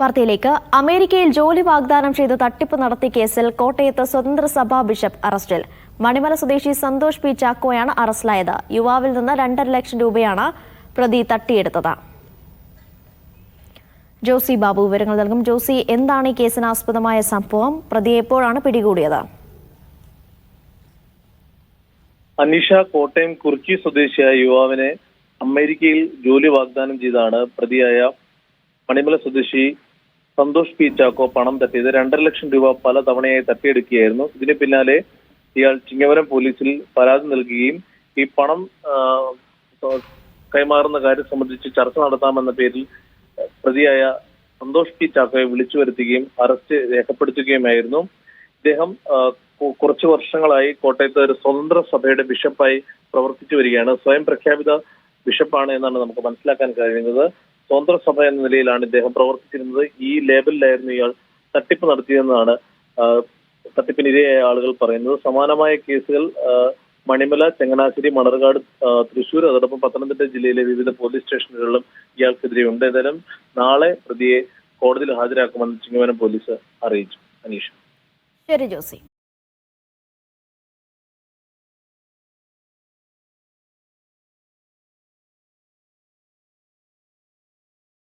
വാർത്തയിലേക്ക്. അമേരിക്കയിൽ ജോലി വാഗ്ദാനം ചെയ്ത് തട്ടിപ്പ് നടത്തിയ കേസിൽ കോട്ടയത്ത് സ്വതന്ത്ര സഭാ ബിഷപ്പ് അറസ്റ്റിൽ. മണിമല സ്വദേശി സന്തോഷ് പി. ചാക്കോയാണ് അറസ്റ്റിലായത്. യുവാവിൽ നിന്ന് രണ്ടര ലക്ഷം രൂപയാണ് പ്രതി തട്ടിയെടുത്തത്. ജോസി ബാബു വിവരങ്ങൾ നൽകും. ജോസി എന്താണ് ഈ കേസിന് ആസ്പദമായ സംഭവം? പ്രതി എപ്പോഴാണ് പിടികൂടിയത്? അനിഷ കോട്ടയം കുറിച്ചി സ്വദേശിയായ യുവാവിനെ അമേരിക്കയിൽ ജോലി വാഗ്ദാനം ചെയ്താണ് പ്രതിയായ മണിമല സ്വദേശി സന്തോഷ് പി ചാക്കോ പണം തട്ടിയത് രണ്ടര ലക്ഷം രൂപ പല തവണയായി തട്ടിയെടുക്കുകയായിരുന്നു. ഇതിന് പിന്നാലെ ഇയാൾ ചിങ്ങവരം പോലീസിൽ പരാതി നൽകുകയും ഈ പണം കൈമാറുന്ന കാര്യം സംബന്ധിച്ച് ചർച്ച നടത്താമെന്ന പേരിൽ പ്രതിയായ സന്തോഷ് പി ചാക്കോയെ വിളിച്ചു വരുത്തുകയും അറസ്റ്റ് രേഖപ്പെടുത്തുകയുമായിരുന്നു. ഇദ്ദേഹം കുറച്ചു വർഷങ്ങളായി കോട്ടയത്ത് ഒരു സ്വതന്ത്ര സഭയുടെ ബിഷപ്പായി പ്രവർത്തിച്ചു വരികയാണ്. സ്വയം പ്രഖ്യാപിത ബിഷപ്പാണ് എന്നാണ് നമുക്ക് മനസ്സിലാക്കാൻ കഴിയുന്നത്. സ്വതന്ത്ര സഭ എന്ന നിലയിലാണ് ഇദ്ദേഹം പ്രവർത്തിച്ചിരുന്നത്. ഈ ലേബലിലായിരുന്നു ഇയാൾ തട്ടിപ്പ് നടത്തിയതെന്നാണ് തട്ടിപ്പിനിരയായ ആളുകൾ പറയുന്നത്. സമാനമായ കേസുകൾ മണിമല ചങ്ങനാശ്ശേരി മണർകാട് തൃശൂർ അതോടൊപ്പം പത്തനംതിട്ട ജില്ലയിലെ വിവിധ പോലീസ് സ്റ്റേഷനുകളിലും ഇയാൾക്കെതിരെ ഉണ്ട് ഏതായാലും നാളെ പ്രതിയെ കോടതിയിൽ ഹാജരാക്കുമെന്ന് ചിങ്ങവനം പോലീസ് അറിയിച്ചു. അനീഷ്. ശരി ജോസി.